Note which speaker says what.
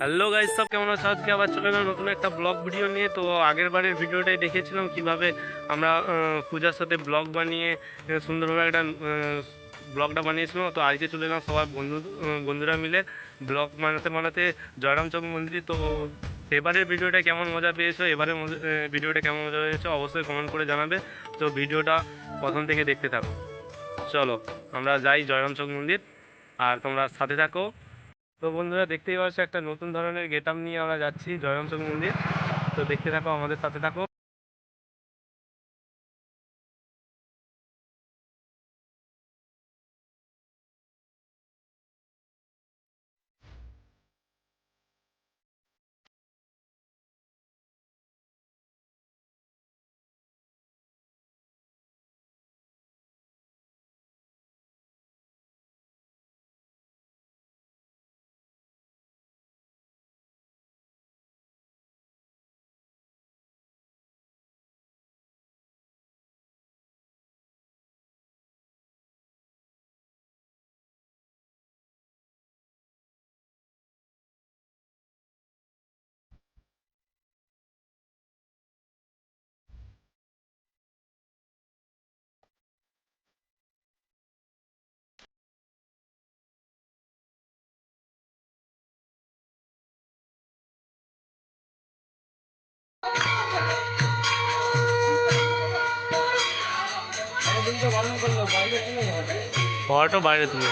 Speaker 1: Hello guys সব কেমন আছো? আজকে আবার চলে এলাম নতুন একটা ব্লগ ভিডিও নিয়ে। তো আগের বারের ভিডিওটাই দেখেছিলাম কীভাবে আমরা পূজার সাথে ব্লগ বানিয়ে সুন্দরভাবে একটা ব্লগটা বানিয়েছিলাম। তো আজকে চলে এলাম সবাই বন্ধু বন্ধুরা মিলে ব্লগ বানাতে বানাতে জয়রাম চক মন্দির। তো এবারের ভিডিওটা কেমন মজা পেয়েছ? এবারের ভিডিওটা কেমন মজা পেয়েছ? অবশ্যই কমেন্ট করে জানাবে। তো ভিডিওটা প্রথম থেকে দেখতে থাকো। চলো, আমরা যাই জয়রাম চক মন্দির। আর তোমরা সাথে থাকো। তো বন্ধুরা দেখতেই পাচ্ছ একটা নতুন ধরনের গেট নিয়ে আমরা যাচ্ছি জয়ন্ত মন্দির। তো দেখতে থাকো, আমাদের সাথে থাকো। ঘরটা বাইরে তুমি